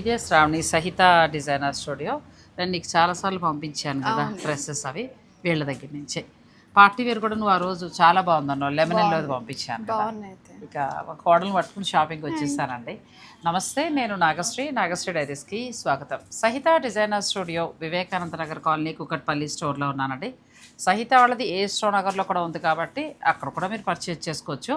ఇదే శ్రావణి సహిత designer studio. నేను నీకు చాలాసార్లు పంపించాను కదా డ్రెస్సెస్ అవి వీళ్ళ దగ్గర నుంచే. పార్టీ వేర్ కూడా నువ్వు ఆ రోజు చాలా బాగుందన్నావు. లెమన్ ఎల్లోది పంపించాను ఇక ఒక కోడలు పట్టుకుని షాపింగ్ వచ్చేసానండి. నమస్తే నేను నాగశ్రీ. నాగశ్రీ డైరీస్కి స్వాగతం. Sahitha designer studio Vivekananda Nagar colony Kukatpally స్టోర్లో ఉన్నానండి. సహిత వాళ్ళది ఏ స్టోర్ నగర్లో కూడా ఉంది కాబట్టి అక్కడ కూడా మీరు పర్చేజ్ చేసుకోవచ్చు.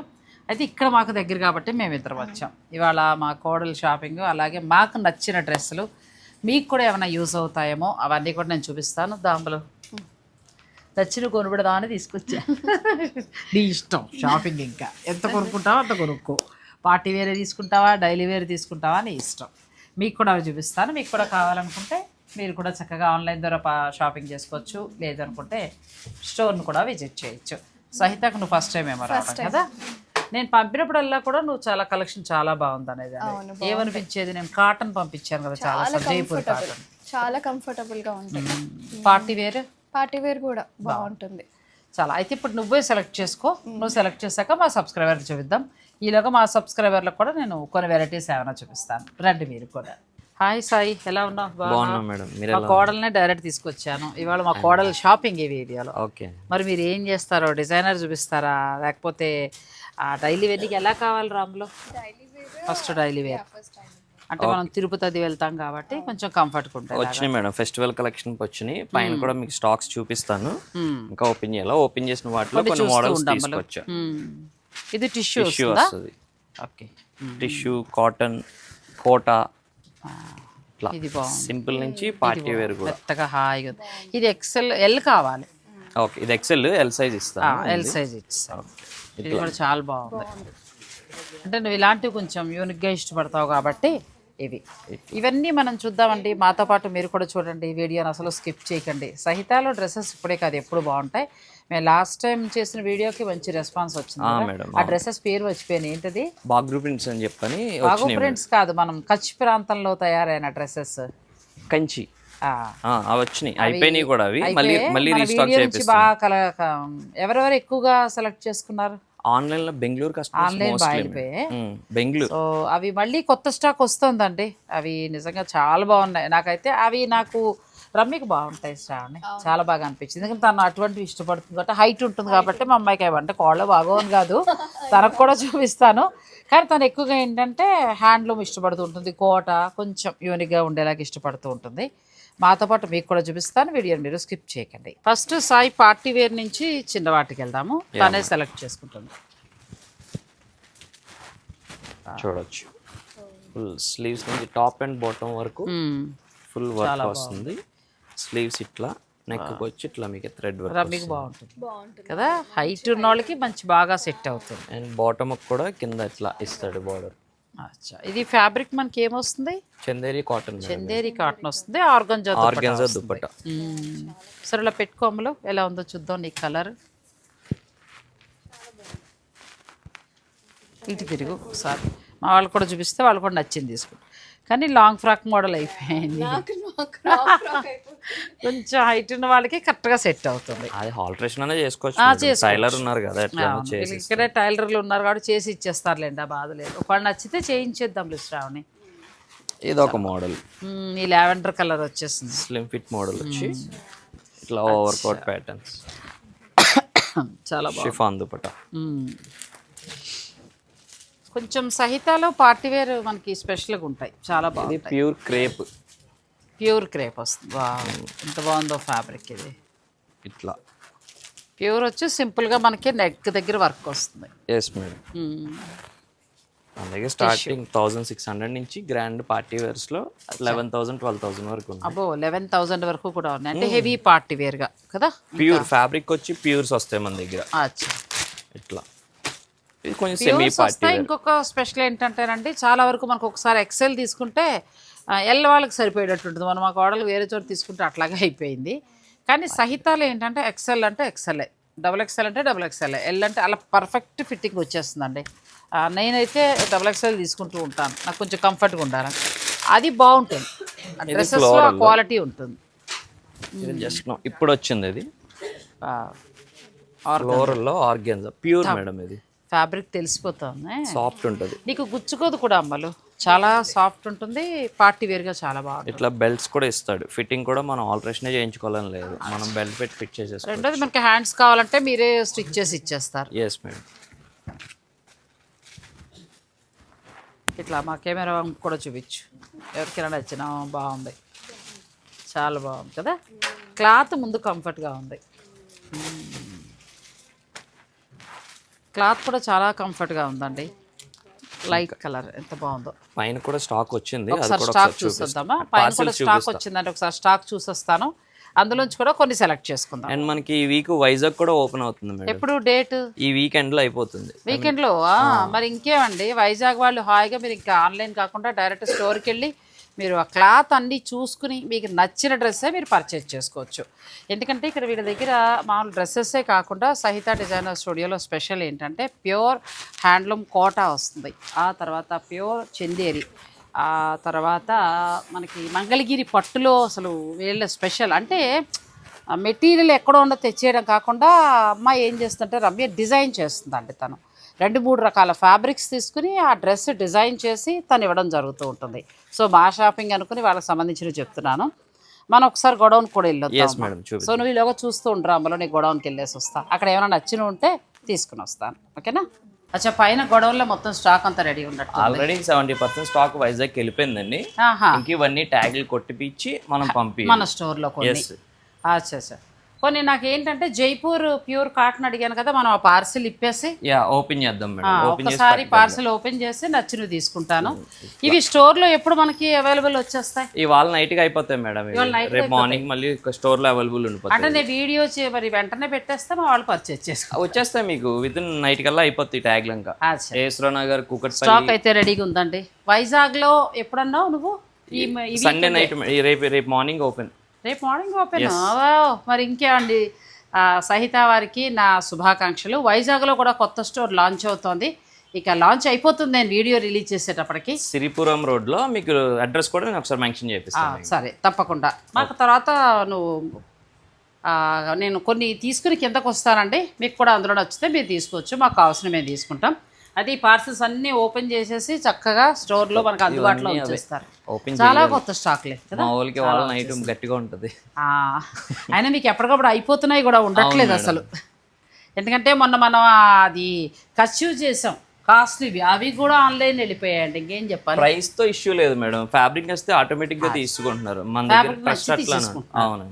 అయితే ఇక్కడ మాకు దగ్గర కాబట్టి మేము ఇద్దరం వచ్చాం. ఇవాళ మా కోడలు షాపింగ్ అలాగే మాకు నచ్చిన డ్రెస్సులు మీకు కూడా ఏమైనా యూజ్ అవుతాయేమో అవన్నీ కూడా నేను చూపిస్తాను దాంబలు నచ్చిన కొనుబడదామని తీసుకొచ్చా. నీ ఇష్టం షాపింగ్ ఇంకా. ఎంత కొనుక్కుంటావో అంత కొనుక్కో. పార్టీ వేరే తీసుకుంటావా డైలీ వేర్ తీసుకుంటావా నీ ఇష్టం. మీకు కూడా అవి చూపిస్తాను. మీకు కూడా కావాలనుకుంటే మీరు కూడా చక్కగా ఆన్లైన్ ద్వారా పా- షాపింగ్ చేసుకోవచ్చు. లేదనుకుంటే స్టోర్ను కూడా విజిట్ చేయొచ్చు. సహితకు నువ్వు ఫస్ట్ టైం ఏమో రావడం కదా? నేను పంపినప్పుడల్లా కూడా నువ్వు చాలా కలెక్షన్ చాలా బాగుంది అనేది ఏమనిపించేది? నేను కాటన్ పంపించాను కదా చాలా జైపూర్ కాటన్. చాలా కంఫర్టబుల్గా ఉంటుంది. Party wear? పార్టీ వేర్ కూడా బాగుంటుంది. చాలా. అయితే ఇప్పుడు నువ్వే సెలెక్ట్ చేసుకో. నువ్వు సెలెక్ట్ చేశాక మా సబ్స్క్రైబర్కి చూపిద్దాం. ఈలోగా మా సబ్స్క్రైబర్లకు కూడా నేను కొన్ని వెరైటీస్ ఏమైనా చూపిస్తాను. రండి మీరు కూడా. హాయ్ సాయి ఎలా ఉన్నావు? బాగున్నాం మేడం. మీరు మా కోడల్నే డైరెక్ట్ తీసుకొచ్చాను. ఇవాళ మా కోడలు షాపింగ్ ఈ వీడియోలో. ఓకే. మరి మీరు ఏం చేస్తారో? డిజైనర్ చూపిస్తారా? లేకపోతే డైలీ వేర్కి ఎలా కావాలి రాములో? First daily wear. అంటే మనం తిరుపతి అది వెళ్తాం కాబట్టి కొంచెం కంఫర్ట్గా ఉంటుంది వచ్చినాయి మేడం. ఫెస్టివల్ కలెక్షన్ వచ్చినాయి. పైన కూడా మీకు స్టాక్స్ చూపిస్తాను. ఇంకా ఓపెన్ చేయాలి? ఓపెన్ చేసిన వాటిలో కొన్ని మోడల్స్ తీసుకొచ్చా? మ్మ్. ఇది టిష్యూ టిష్యూ వస్తుందా? ఓకే టిష్యూ కాటన్ కోటా ఇట్లా ఇది బాగుంది. సింపుల్ నుంచి పార్టీ వేర్ కూడా. మెత్తగా హాయిగా ఉంది. ఇది ఎక్సెల్ ఎల్ కావాలి. ఓకే. ఇది ఎక్సెల్ ఎల్ సైజ్ ఇస్తాను ఎల్ సైజ్ ఇచ్చాను ఇది కూడా చాలా బాగుంది. అంటే నువ్వు ఇలాంటివి కొంచెం యూనిక్గా ఇష్టపడతావు కాబట్టి ఇవి. ఇవన్నీ మనం చూద్దామండి. మాతో పాటు మీరు కూడా చూడండి ఈ వీడియోని అసలు స్కిప్ చేయకండి. సహితాలో డ్రెస్సెస్ ఇప్పుడే కాదు ఎప్పుడు బాగుంటాయి. మేము లాస్ట్ టైం చేసిన వీడియోకి మంచి రెస్పాన్స్ వచ్చింది ఆ, కదా. మేడం, ఆ డ్రెస్సెస్ పేరు వచ్చిపోయినాయి ఏంటది? బాగ్రూ ప్రింట్స్ అని చెప్పని బాగు ప్రింట్స్ కాదు మనం కచ్ ప్రాంతంలో తయారైన డ్రెస్సెస్. కంచి. వచ్చినాయి. అయిపోయినాయి కూడా అవి. మళ్ళీ మళ్ళీ రీస్టాక్ ఎవరెవరు ఎక్కువగా సెలెక్ట్ చేసుకున్నారు? ఆన్లైన్లో బెంగళూరు కస్టమర్స్ బెంగళూరు. సో అవి మళ్ళీ కొత్త స్టాక్ వస్తుందండి. అవి నిజంగా చాలా బాగున్నాయి. నాకైతే అవి నాకు రమ్మికి బాగుంటాయి శ్రావణి. చాలా బాగా అనిపించింది. ఎందుకంటే తను అటువంటివి ఇష్టపడుతుంది కాబట్టి హైట్ ఉంటుంది కాబట్టి మా అమ్మాయికి అవి అంటే కోళ్ళ బాగోని కాదు. తనకు కూడా చూపిస్తాను. కానీ తను ఎక్కువగా ఏంటంటే హ్యాండ్లూమ్ ఇష్టపడుతూ ఉంటుంది. కోట కొంచెం యూనిక్గా ఉండేలాగా ఇష్టపడుతూ ఉంటుంది. మాతో పాటు మీకు కూడా చూపిస్తాను. వీడియోని మీరు స్కిప్ చేయకండి. ఫస్ట్ సాయి పార్టీ వేర్ నుంచి చిన్న వాటికి వెళ్దాము. తనే సెలెక్ట్ చేసుకుంటుంది. చూడొచ్చు. ఫుల్ స్లీవ్స్ నుంచి టాప్ అండ్ బాటమ్ వరకు. ఫుల్ వర్క్ వస్తుంది. స్లీవ్స్ ఇట్లా నెక్ వచ్చి ఇట్లా మీకు థ్రెడ్ వర్క్ రమ్మికి బాగుంటుంది. కదా? హైట్ ఉన్న వాళ్ళకి మంచి బాగా సెట్ అవుతుంది. అండ్ బాటమ్ కూడా కింద ఇట్లా ఇస్తాడు బార్డర్ అచ్చా. ఇది ఫ్యాబ్రిక్ మనకి ఏమొస్తుంది చందేరి కాటన్ చందేరి కాటన్ వస్తుంది ఆర్గంజా దుప్పట సరే ఇలా పెట్టుకోమలు ఎలా ఉందో చూద్దాం నీ కలర్. ఇటు తిరుగు ఒకసారి. మా వాళ్ళు కూడా చూపిస్తే వాళ్ళు కూడా నచ్చింది తీసుకుంటారు కానీ లాంగ్ ఫ్రాక్ మోడల్ అయిపోయింది. కొంచెం హైట్ ఉన్న వాళ్ళకి కరెక్ట్గా సెట్ అవుతుంది. అది ఆల్టరేషన్ అనే చేసుకోవచ్చు టైలర్ ఉన్నారు కదా ఇక్కడే టైలర్లు ఉన్నారు కాబట్టి చేసి ఇచ్చేస్తారులేండి ఆ బాధ లేదు. ఒకవేళ నచ్చితే చేయించేద్దాం శ్రావణి ఇది ఒక మోడల్. ఈ లావెండర్ కలర్ వచ్చేసింది. స్లిమ్ ఫిట్ మోడల్ వచ్చి ఇట్లా ఓవర్ కోట్ ప్యాటర్న్స్. చాలా బాగుంది. షిఫాన్ దుపట మ్మ్. కొంచెం సహితాలో పార్టీ వేర్ మనకి స్పెషల్గా ఉంటాయి. చాలా ఇది బాగుంది ప్యూర్ క్రేప్. ప్యూర్ క్రేప్ వస్తుంది. వా ఎంత బాగుందో ఫ్యాబ్రిక్ ఇది. ఇట్లా. ప్యూర్ వచ్చి సింపుల్గా మనకి నెక్ దగ్గర వర్క్ వస్తుంది. ఎస్ మేడం మ్మ్. అలాగే స్టార్టింగ్ థౌజండ్ సిక్స్ హండ్రెడ్ నుంచి గ్రాండ్ పార్టీ వేర్స్లో లెవెన్ థౌసండ్ ట్వెల్వ్ థౌసండ్ వరకు ఉంది అబ్బో లెవెన్ థౌజండ్ వరకు కూడా ఉన్నాయి. అంటే హెవీ పార్టీ వేర్గా కదా? ప్యూర్ ఫ్యాబ్రిక్ వచ్చి ప్యూర్స్ వస్తాయి మన దగ్గర. అచ్చా. ఇట్లా. ఇది కొంచెం సెమీ ప్యూర్స్ పార్టీ వస్తాయి ఇంకొక స్పెషల్ ఏంటంటేనండి చాలా వరకు మనకు ఒకసారి ఎక్సెల్ తీసుకుంటే ఎల్ వాళ్ళకి సరిపోయేటట్టు ఉంటుంది. మనం మా కోడలు వేరే చోట తీసుకుంటే అట్లాగే అయిపోయింది. కానీ సహితాలు ఏంటంటే ఎక్సెల్ అంటే ఎక్సెల్ఏ డబుల్ ఎక్సెల్ అంటే డబుల్ ఎక్సెల్ ఎల్ అంటే అలా పర్ఫెక్ట్ ఫిట్టింగ్ వచ్చేస్తుందండి. నేనైతే డబుల్ ఎక్సెల్ తీసుకుంటూ ఉంటాను. నాకు కొంచెం కంఫర్ట్గా ఉండాలి. అది బాగుంటుంది. డ్రెస్సెస్లో క్వాలిటీ ఉంటుంది. జస్ట్ ఇప్పుడు వచ్చింది ఇది. ఆ, ఫ్లోరల్లో ఆర్గెన్జా ప్యూర్ మేడం ఇది. ఫ్యాబ్రిక్ తెలిసిపోతుంది. సాఫ్ట్ ఉంటుంది. నీకు గుచ్చుకోదు కూడా అమ్మలు. చాలా సాఫ్ట్ ఉంటుంది పార్టీ వేర్గా చాలా బాగుంటుంది. ఇట్లా బెల్ట్స్ కూడా ఇస్తాడు. ఫిట్టింగ్ కూడా మనం ఆల్టరేషన్ చేయించుకోవాలని లేదు. మనం బెల్ట్ పెట్టి ఫిట్ చేసేస్తాం రెండోది మనకి హ్యాండ్స్ కావాలంటే మీరే స్టిచ్ చేసి ఇచ్చేస్తారు. ఎస్ మేడం ఇట్లా మా కెమెరా కూడా చూపించు. ఎవరికైనా నచ్చినా బాగుంది. చాలా బాగుంది కదా? క్లాత్ ముందు కంఫర్ట్గా ఉంది. క్లాత్ కూడా చాలా కంఫర్ట్గా ఉందండి. లైట్ కలర్ ఎంత బాగుందో. పైన కూడా స్టాక్ వచ్చింది ఒకసారి స్టాక్ చూసొద్దామా? పైన కూడా స్టాక్ వచ్చిందంటే ఒకసారి స్టాక్ చూసొస్తాను. అందులోంచి కూడా కొన్ని సెలెక్ట్ చేసుకుందాం. అండ్ మనకి ఈ వీక్ వైజాగ్ కూడా ఓపెన్ అవుతుంది మేడం. ఎప్పుడు డేట్? ఈ వీకెండ్లో అయిపోతుంది. వీకెండ్లో మరి ఇంకేమండి? వైజాగ్ వాళ్ళు హాయిగా మీరు ఇంకా ఆన్లైన్ కాకుండా డైరెక్ట్ స్టోర్కి వెళ్ళి మీరు ఆ క్లాత్ అన్నీ చూసుకుని మీకు నచ్చిన డ్రెస్సే మీరు పర్చేజ్ చేసుకోవచ్చు. ఎందుకంటే ఇక్కడ వీళ్ళ దగ్గర మామూలు డ్రెస్సెస్సే కాకుండా సహిత డిజైనర్ స్టూడియోలో స్పెషల్ ఏంటంటే ప్యూర్ హ్యాండ్లూమ్ కోటా వస్తుంది. ఆ తర్వాత ప్యూర్ చందేరి. ఆ తర్వాత మనకి మంగళగిరి పట్టులో అసలు వీళ్ళ స్పెషల్ అంటే మెటీరియల్ ఎక్కడో ఉండో తెచ్చేయడం కాకుండా అమ్మాయి ఏం చేస్తుంటే రమ్య డిజైన్ చేస్తుందండి తను. రెండు మూడు రకాల ఫ్యాబ్రిక్స్ తీసుకుని ఆ డ్రెస్ డిజైన్ చేసి తను ఇవ్వడం జరుగుతూ ఉంటుంది. సో మా షాపింగ్ అనుకుని వాళ్ళకి సంబంధించినవి చెప్తున్నాను. మనం ఒకసారి గొడౌన్ కూడా వెళ్ళొద్దాం సో నువ్వు ఇలాగ చూస్తూ ఉండరా అమ్మలో? నీ గొడౌన్కి వెళ్ళేసి వస్తా. అక్కడ ఏమైనా నచ్చిన ఉంటే తీసుకుని వస్తాను. ఓకేనా? అచ్చా పైన గొడవల్లో మొత్తం స్టాక్ అంతా రెడీ ఉన్నట్టు already seventy percent stock Vizag వెళ్ళిపోయిందండి. ఇవన్నీ ట్యాగ్లు కొట్టిపిచ్చి మనం పంపి మన స్టోర్లో కొన్ని. అచ్చా అచ్చా కొన్ని నాకు ఏంటంటే జైపూర్ ప్యూర్ కాటన్ అడిగాను కదా మనం ఆ పార్సిల్ ఇప్పేసి. యా ఓపెన్ చేద్దాం మేడం. ఆ, ఓపెన్ చేసి ఒకసారి పార్సిల్ ఓపెన్ చేసి నచ్చినవి తీసుకుంటాను. ఇవి స్టోర్లో ఎప్పుడు మనకి అవైలబుల్ వచ్చేస్తాయి? ఇవాళ నైట్గా అయిపోతాయి మేడం ఇవి. ఇవాళ night కి రేపు మార్నింగ్ మళ్ళీ స్టోర్లో అవైలబుల్ ఉండిపోతాయి. అంటే నేను వీడియో చే మరి వెంటనే పెట్టేస్తే మా వాళ్ళు పర్చేజ్ చేసుకో వచ్చేస్తాయి మీకు. విత్ ఇన్ నైట్ కల్లా అయిపోతాయి ట్యాగ్ లంక అచ్చా ఏస్రో నగర్ కుకట్పల్లి. స్టాక్ అయితే రెడీగా ఉందండి. వైజాగ్లో ఎప్పుడన్నావు నువ్వు? ఈ సండే నైట్ రేపు రేపు మార్నింగ్ ఓపెన్. రేపు మార్నింగ్ ఓపెన్? మరి ఇంకేమండి సహిత వారికి నా శుభాకాంక్షలు. వైజాగ్లో కూడా కొత్త స్టోర్ లాంచ్ అవుతోంది. ఇక లాంచ్ అయిపోతుంది నేను వీడియో రిలీజ్ చేసేటప్పటికి. సిరిపురం రోడ్లో మీకు అడ్రస్ కూడా నేను ఒకసారి మెన్షన్ చేపిస్తాను. సరే తప్పకుండా. మాకు తర్వాత నువ్వు నేను కొన్ని తీసుకుని కిందకు వస్తానండి మీకు కూడా అందులో నచ్చితే మీరు తీసుకోవచ్చు. మాకు కావాల్సిన మేము తీసుకుంటాం. అది పార్సల్స్ అన్నీ ఓపెన్ చేసేసి చక్కగా స్టోర్లో మనకు అందుబాటులో ఉంచేస్తారు. ఓపెన్ చాలా కొత్త స్టాక్లే కదా? మా వాళ్ళకి వాళ్ళ నైట్ గట్టిగా ఉంటది. ఆ, అయినా మీకు ఎప్పటికప్పుడు అయిపోతున్నాయి కూడా ఉండట్లేదు అసలు. ఎందుకంటే మొన్న మనం అది కచ్యూ చేసాం. కాస్ట్లీవి అవి కూడా ఆన్లైన్ వెళ్ళిపోయాయండి. ఇంకేం చెప్పాలి? ప్రైస్తో ఇష్యూ లేదు మేడం. ఫ్యాబ్రిక్ వస్తే ఆటోమేటిక్గా తీసుకుంటున్నారు. మన దగ్గర. అవును.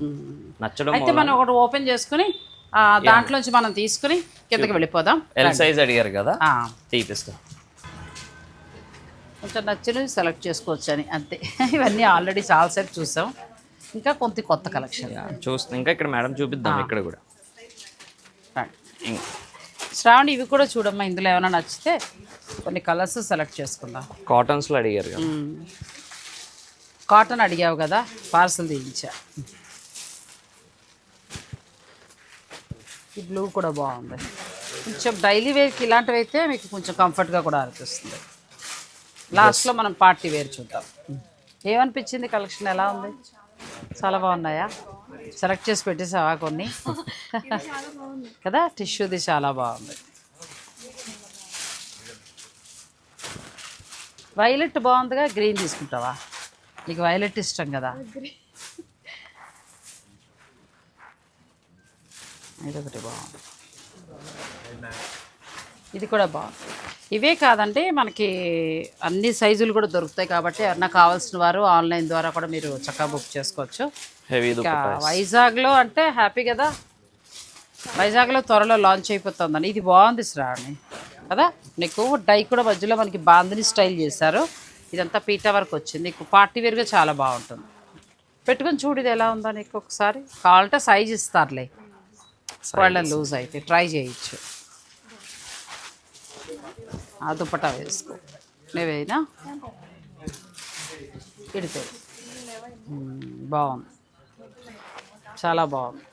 నచ్చడం అయితే మనం ఒకటి ఓపెన్ చేసుకుని దాంట్లోంచి మనం తీసుకుని కిందకి వెళ్ళిపోదాం. ఎల్ సైజ్ అడిగారు కదా? తీపిస్తాం కొంచెం నచ్చినవి సెలెక్ట్ చేసుకోవచ్చు అని అంతే. ఇవన్నీ ఆల్రెడీ చాలాసేపు చూసాం. ఇంకా కొంత కొత్త కలెక్షన్. చూస్తాం ఇంకా ఇక్కడ మేడం చూపిద్దాం ఇక్కడ కూడా. ఇం- శ్రావణి ఇవి కూడా చూడమ్మా ఇందులో ఏమైనా నచ్చితే కొన్ని కలర్స్ సెలెక్ట్ చేసుకుందాం. కాటన్స్లో అడిగారు కాటన్ అడిగావు కదా పార్సల్ తీయించా. ఈ బ్లూ కూడా బాగుంది. కొంచెం డైలీ వేర్కి ఇలాంటివి అయితే మీకు కొంచెం కంఫర్ట్గా కూడా అనిపిస్తుంది. లాస్ట్లో మనం పార్టీ వేర్ చూద్దాం. ఏమనిపించింది కలెక్షన్ ఎలా ఉంది? చాలా బాగున్నాయా? సెలెక్ట్ చేసి పెట్టేసావా కొన్ని? కదా? టిష్యూది చాలా బాగుంది. వైలెట్ బాగుందిగా? గ్రీన్ తీసుకుంటావా? నీకు వైలెట్ ఇష్టం కదా. ఇదొకటి బాగుంది. ఇది కూడా బాగుంది. ఇవే కాదండి మనకి అన్ని సైజులు కూడా దొరుకుతాయి కాబట్టి ఎవరన్నా కావాల్సిన వారు ఆన్లైన్ ద్వారా కూడా మీరు చక్కగా బుక్ చేసుకోవచ్చు. వైజాగ్లో అంటే హ్యాపీ కదా? వైజాగ్లో త్వరలో లాంచ్ అయిపోతుందని. ఇది బాగుంది శ్రావణి కదా? నీకు డై కూడా మధ్యలో మనకి బాందిని స్టైల్ చేశారు. ఇదంతా పీటా వరకు వచ్చింది. నీకు పార్టీ వేర్గా చాలా బాగుంటుంది. పెట్టుకొని చూడు ఇది ఎలా ఉందో నీకు ఒకసారి. కావాలంటే సైజ్ ఇస్తారులే. వాళ్ళ లూజ్ అయితే ట్రై చేయొచ్చు. ఆ దుపట్టా వేసుకో. నువ్వేనా? ఇడితే. బాగుంది. చాలా బాగుంది.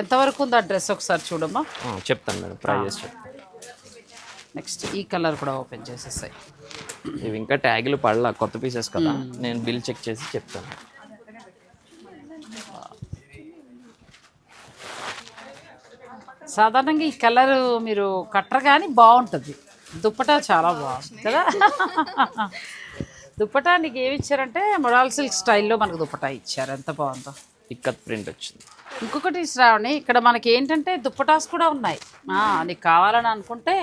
ఎంతవరకు ఉంది ఆ డ్రెస్ ఒకసారి చూడమ్మా? చెప్తాను మేడం. ప్రైజెస్ చెప్తాను. నెక్స్ట్ ఈ కలర్ కూడా ఓపెన్ చేసేసాయి. ఇవి ఇంకా ట్యాగులు పడలా కొత్త పీసెస్ కదా. నేను బిల్ చెక్ చేసి చెప్తాను. సాధారణంగా ఈ కలర్ మీరు కట్టరు కానీ బాగుంటుంది. దుప్పటా చాలా బాగుంది కదా? దుప్పటా నీకు ఏమి ఇచ్చారంటే మొడాల్ సిల్క్ స్టైల్లో మనకు దుప్పటా ఇచ్చారు. ఎంత బాగుందో. ఇక్కత్ ప్రింట్ వచ్చింది. ఇంకొకటి శ్రావణి ఇక్కడ మనకి ఏంటంటే దుప్పటాస్ కూడా ఉన్నాయి. నీకు కావాలని అనుకుంటే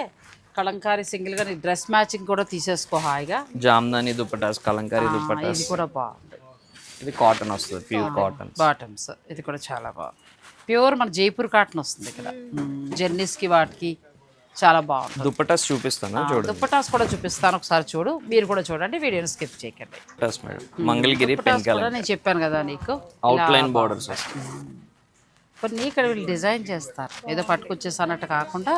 కలంకారీ సింగిల్గా నీ డ్రెస్ మ్యాచింగ్ కూడా తీసేసుకో హాయిగా. జామ్దాని దుప్పటాస్ కలంకారీ దుప్పటాస్. ఇది కూడా బాగుంది. ఇది కాటన్ వస్తుంది ప్యూర్ కాటన్ బాటమ్స్ ఇది కూడా చాలా బాగుంది. ప్యూర్ మన జైపూర్ కాటన్ వస్తుంది ఇక్కడ. జెర్నీస్కి వాటికి చాలా బాగుంటుంది. దుప్పటాస్ చూపిస్తాను చూడండి. దుప్పటాస్ కూడా చూపిస్తాను ఒకసారి చూడు. మీరు కూడా చూడండి వీడియోని స్కిప్ చేయకండి. దుప్పటాస్ మేడం. మంగళగిరి పెన్ దుప్పటాస్ కూడా నేను చెప్పాను కదా నీకు. అవుట్ లైన్ బార్డర్స్ కొన్ని ఇక్కడ వీళ్ళు డిజైన్ చేస్తారు. ఏదో పట్టుకొచ్చేసి అన్నట్టు కాకుండా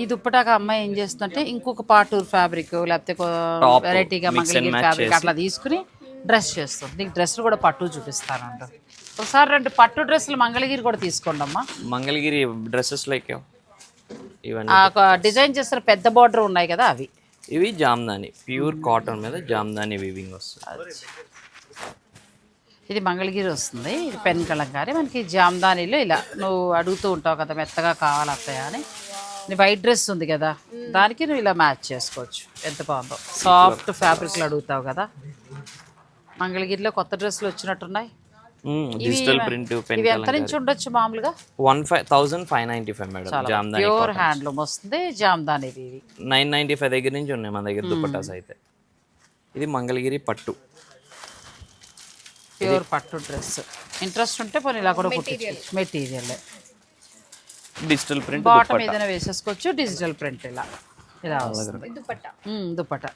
ఈ దుప్పటాక అమ్మాయి ఏం చేస్తుందంటే ఇంకొక పాటూర్ ఫ్యాబ్రిక్ లేకపోతే వెరైటీగా మంగళగిరి ఫ్యాబ్రిక్ అట్లా తీసుకుని డ్రెస్ చేస్తుంది నీకు డ్రెస్సులు కూడా పట్టు చూపిస్తానంట ఒకసారి రెండు పట్టు డ్రెస్సులు మంగళగిరి కూడా తీసుకోండి అమ్మా మంగళగిరి డ్రెస్సెస్ లైక్ డిజైన్ చేసిన పెద్ద బార్డర్ ఉన్నాయి కదా అవి. ఇవి జామ్దాని ప్యూర్ కాటన్ మీద జామ్దాని వీవింగ్ వస్తుంది. ఇది మంగళగిరి వస్తుంది. ఇది పెన్ కలంకారీ. మనకి జామ్దానీలో ఇలా నువ్వు అడుగుతూ ఉంటావు కదా మెత్తగా కావాలి అత్తయ్య అని. నీ వైట్ డ్రెస్ ఉంది కదా దానికి నువ్వు ఇలా మ్యాచ్ చేసుకోవచ్చు. ఎంత బాగుందో. సాఫ్ట్ ఫ్యాబ్రిక్లు అడుగుతావు కదా. మంగళగిరిలో కొత్త డ్రెస్సులు వచ్చినట్టున్నాయి. డిజిటల్ ప్రింట్ పెన్ ఇవి ఎంత నుంచి ఉండొచ్చు మామూలుగా? One five thousand five ninety five madam Jamdani pure handloom వస్తుంది జామ్దాని ఇవి నైన్ నైంటీ ఫైవ్ దగ్గర నుంచి ఉన్నాయి మన దగ్గర దుప్పటాస్ అయితే. ఇది మంగళగిరి పట్టు. ప్యూర్ పట్టు డ్రెస్. ఇంట్రెస్ట్ ఉంటే పోనీ ఇలా కూడా కుట్టించుకోవచ్చు మెటీరియల్. డిజిటల్ ప్రింట్ బాటమ్ ఏదైనా వేసేసుకోవచ్చు డిజిటల్ ప్రింట్ ఇలా. ఇలా వస్తుంది. దుపట్టా.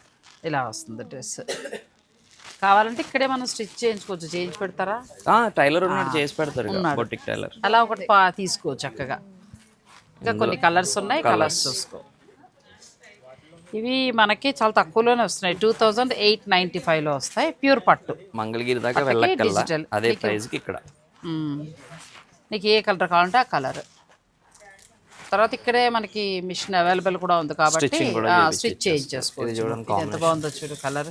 ఇలా వస్తుంది డ్రెస్. కావాలంటే ఇక్కడే మనం స్టిచ్ చేయించుకోవచ్చు. చేయించి పెడతారా? టైలర్ ఉన్నట్టు చేసి పెడతారు బొటిక్ టైలర్. అలా ఒకటి పా తీసుకో చక్కగా. ఇంకా కొన్ని కలర్స్ ఉన్నాయి కలర్స్. చూసుకో. ఇవి మనకి చాలా తక్కువలోనే వస్తున్నాయి. టూ థౌజండ్ ఎయిట్ నైంటీ ఫైవ్లో వస్తాయి. ప్యూర్ పట్టు. మంగళగిరి దాకా వెళ్ళక్కల్లా digital. అదే ప్రైస్కి ఇక్కడ. నీకు ఏ కలర్ కావాలంటే ఆ కలర్. తర్వాత ఇక్కడే మనకి మిషన్ అవైలబుల్ కూడా ఉంది కాబట్టి స్టిచ్ చేయించేసుకోవచ్చు. ఎంత బాగుందో చూడు కలర్.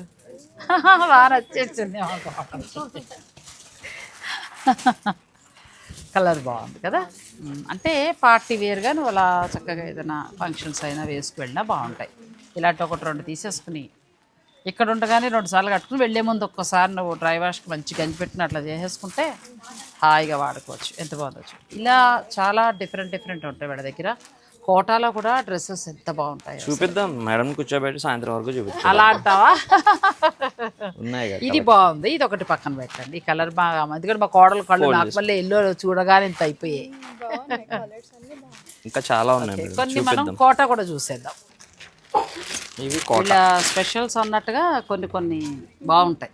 బాగా నచ్చేసింది కలర్ బాగుంది కదా. అంటే పార్టీ వేర్గా నువ్వు అలా చక్కగా ఏదైనా ఫంక్షన్స్ అయినా వేసుకు వెళ్ళినా బాగుంటాయి ఇలాంటి ఒకటి రెండు తీసేసుకుని ఇక్కడ ఉండగానే రెండు సార్లు కట్టుకుని వెళ్ళే ముందు ఒక్కసారి నువ్వు డ్రై వాష్కి మంచి గంజి పెట్టిన అట్లా చేసేసుకుంటే హాయిగా వాడుకోవచ్చు ఎంత బాగుందో. ఇలా చాలా డిఫరెంట్ డిఫరెంట్ ఉంటాయి వీళ్ళ దగ్గర కోటాలో కూడా డ్రెస్సెస్ ఎంత బాగుంటాయి చూపిద్దాం. మేడం కూర్చోబెట్టి సాయంత్రం వరకు చూపిద్దాం. అలా అంటావా? ఉన్నాయి కదా ఇది బాగుంది. ఇది ఒకటి పక్కన పెట్టండి. ఈ కలర్ బాగా ఎందుకంటే మా కోడలు కళ్ళు నాకు మళ్ళీ ఎల్లో చూడగానే ఇంత అయిపోయాయి. కలర్స్ అన్ని బాగున్నాయి. ఇంకా చాలా ఉన్నాయి కొన్ని మనం కోట కూడా చూసేద్దాం. ఇవి ఇలా స్పెషల్స్ అన్నట్టుగా కొన్ని కొన్ని బాగుంటాయి.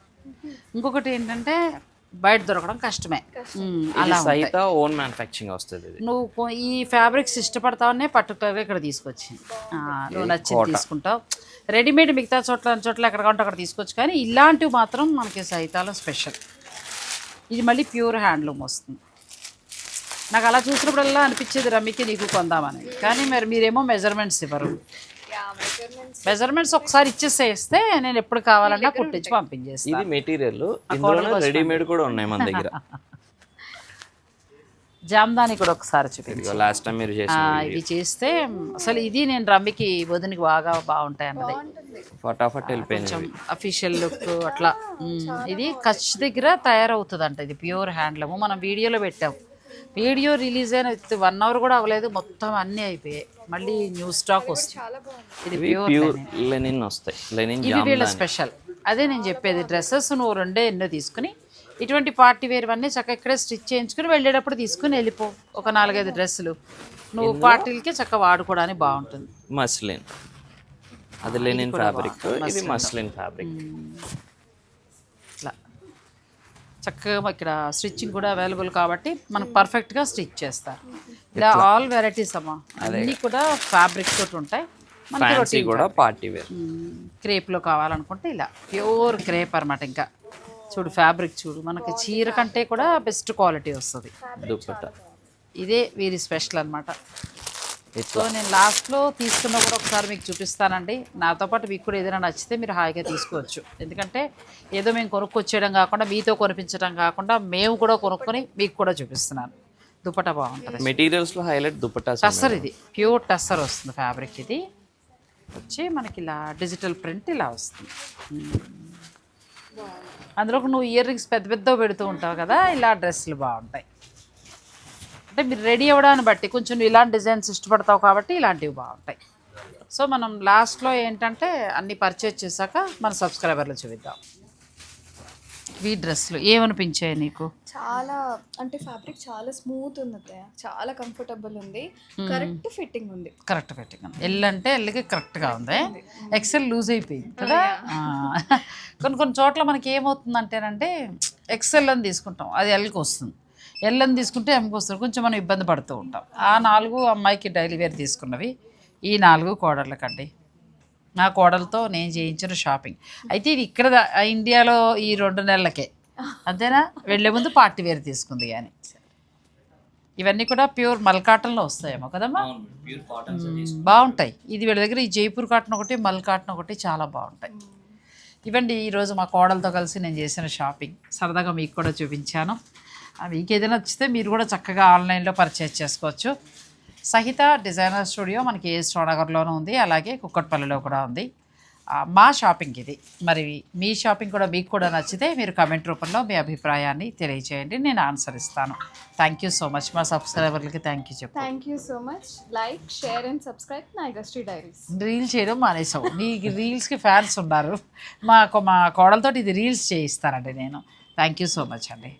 ఇంకొకటి ఏంటంటే బయట దొరకడం కష్టమే. అలా. సైత ఓన్ మ్యానుఫ్యాక్చరింగ్ వస్తుంది ఇది. నువ్వు ఈ ఫ్యాబ్రిక్స్ ఇష్టపడతావనే పర్టికులర్గా ఇక్కడ తీసుకొచ్చింది ఆ, నువ్వు నచ్చింది తీసుకుంటావు. రెడీమేడ్ మిగతా చోట్ల చోట్ల ఎక్కడ కావాలంటే అక్కడ తీసుకోవచ్చు కానీ ఇలాంటివి మాత్రం మనకి సైతాలో స్పెషల్. ఇది మళ్ళీ ప్యూర్ హ్యాండ్లూమ్ వస్తుంది. నాకు అలా చూసినప్పుడల్లా అనిపించేది రమ్మికి నీకు కొందామని. కానీ మరి మీరేమో మెజర్మెంట్స్ ఇవ్వరు. మెజర్మెంట్స్ ఒకసారి ఇచ్చేసేస్తే నేను ఎప్పుడు కావాలన్నా కుట్టించి పంపించేస్తాను ఇది మెటీరియల్. ఇందులో రెడీమేడ్ కూడా ఉన్నాయి మన దగ్గర. జామ్దాని కూడా ఒకసారి చూపించు. లాస్ట్ టైం మీరు ఇవి చేస్తే అసలు ఇది నేను రమ్మికి వదినికి బాగా బాగుంటాయి అన్నది. ఫటాఫట్ కొంచెం అఫీషియల్ లుక్ అట్లా. ఇది కచ్ దగ్గర తయారవుతుంది అంట ఇది ప్యూర్ హ్యాండ్లూమ్ మనం వీడియోలో పెట్టాం. వీడియో రిలీజ్ అయిన వన్ అవర్ కూడా అవ్వలేదు. మొత్తం అన్నీ అయిపోయాయి. మళ్ళీ న్యూ స్టాక్ వస్తుంది. చాలా బాగుంది. ఇది ఇవి ప్యూర్ ప్యూర్ లెనిన్. వస్తాయి. లెనిన్ ఇవి వీళ్ళ స్పెషల్ అదే నేను చెప్పేది డ్రెస్సెస్ నువ్వు రెండే ఎన్నో తీసుకుని ఇటువంటి పార్టీ వేర్ అన్నీ చక్కగా ఇక్కడే స్టిచ్ చేయించుకుని వెళ్ళేటప్పుడు తీసుకుని వెళ్ళిపో. ఒక నాలుగైదు డ్రెస్సులు. నువ్వు పార్టీలకి చక్కగా వాడుకోవడానికి బాగుంటుంది. మస్లిన్. అది లెనిన్ ఫ్యాబ్రిక్. ఇది మస్లిన్. ఫ్యాబ్రిక్. చక్కగా ఇక్కడ స్టిచ్చింగ్ కూడా అవైలబుల్ కాబట్టి మనకు పర్ఫెక్ట్గా స్టిచ్ చేస్తారు. ఇలా ఆల్ వెరైటీస్ అమ్మా. అన్నీ కూడా ఫ్యాబ్రిక్ తోటి ఉంటాయి. ఫ్యాన్సీ కూడా పార్టీ వేర్ క్రేప్లో కావాలనుకుంటే ఇలా ప్యూర్ క్రేప్ అనమాట ఇంకా. చూడు ఫ్యాబ్రిక్ చూడు. మనకి చీర కంటే కూడా బెస్ట్ క్వాలిటీ వస్తుంది. ఇదే వీరి స్పెషల్ అనమాట సో నేను లాస్ట్లో తీసుకున్న కూడా ఒకసారి మీకు చూపిస్తానండి. నాతో పాటు మీకు కూడా ఏదైనా నచ్చితే మీరు హాయిగా తీసుకోవచ్చు. ఎందుకంటే ఏదో మేము కొనుక్కొచ్చేయడం కాకుండా మీతో కొనిపించడం కాకుండా మేము కూడా కొనుక్కొని మీకు కూడా చూపిస్తున్నాను. దుపట్టా బాగుంటుంది. మెటీరియల్స్లో హైలైట్ దుపట్టా టస్సర్ ఇది. ప్యూర్ టస్సర్ వస్తుంది ఫ్యాబ్రిక్ ఇది. వచ్చి మనకి ఇలా డిజిటల్ ప్రింట్ ఇలా వస్తుంది. అందులో నువ్వు ఇయర్ రింగ్స్ పెద్ద పెద్ద పెడుతూ ఉంటావు కదా ఇలా డ్రెస్సులు బాగుంటాయి. అంటే మీరు రెడీ అవ్వడాన్ని బట్టి కొంచెం ఇలాంటి డిజైన్స్ ఇష్టపడతావు కాబట్టి ఇలాంటివి బాగుంటాయి. సో మనం లాస్ట్లో ఏంటంటే అన్ని పర్చేజ్ చేశాక మన సబ్స్క్రైబర్లు చూపిద్దాం. ఈ డ్రెస్సులు ఏమనిపించాయి నీకు? చాలా అంటే ఫ్యాబ్రిక్ చాలా స్మూత్ ఉంది చాలా కంఫర్టబుల్ ఉంది. కరెక్ట్ ఫిట్టింగ్ ఉంది. కరెక్ట్ ఫిట్టింగ్ ఉంది. ఎల్ అంటే ఎల్కి కరెక్ట్గా ఉంది. ఎక్సెల్ లూజ్ అయిపోయింది కదా. కొన్ని కొన్ని చోట్ల మనకి ఏమవుతుందంటేనంటే ఎక్సెల్ అని తీసుకుంటాం. అది ఎల్కి వస్తుంది. ఎల్ అని తీసుకుంటే ఎంకి వస్తుంది. కొంచెం మనం ఇబ్బంది పడుతూ ఉంటాం. ఆ నాలుగు అమ్మాయికి డైలీ వేర్ తీసుకున్నవి. ఈ నాలుగు కోడళ్ళకండి. నా కోడలతో నేను చేయించిన షాపింగ్. అయితే ఇది ఇక్కడ దా- ఆ ఇండియాలో ఈ రెండు నెలలకే. అంతేనా? వెళ్ళే ముందు పార్టీ వేర్ తీసుకుంది కానీ. ఇవన్నీ కూడా ప్యూర్ మల్ కాటన్లో వస్తాయేమో కదమ్మా? మ్మ్. బాగుంటాయి. ఇది వీళ్ళ దగ్గర ఈ జైపూర్ కాటన్ ఒకటి మల్ కాటన్ ఒకటి చాలా బాగుంటాయి. ఇవండి ఈరోజు మా కోడలతో కలిసి నేను చేసిన షాపింగ్. సరదాగా మీకు కూడా చూపించాను. మీకు ఏదైనా నచ్చితే మీరు కూడా చక్కగా ఆన్లైన్లో పర్చేస్ చేసుకోవచ్చు. సహిత డిజైనర్ స్టూడియో మనకి ఏ నగర్లోనూ ఉంది అలాగే కుక్కట్పల్లిలో కూడా ఉంది. మా షాపింగ్ ఇది. మరి మీ షాపింగ్ కూడా మీకు కూడా నచ్చితే మీరు కమెంట్ రూపంలో మీ అభిప్రాయాన్ని తెలియజేయండి నేను ఆన్సర్ ఇస్తాను. థ్యాంక్ యూ సో మచ్ మా సబ్స్క్రైబర్లకి థ్యాంక్ యూ చెప్పు. Thank you so much like share and subscribe Nagashri diaries reel చేయడం మానేసావు నీకు రీల్స్కి ఫ్యాన్స్ ఉన్నారు. మాకు మా కోడలతో ఇది రీల్స్ చేయిస్తానండి నేను. థ్యాంక్ యూ సో మచ్ అండి.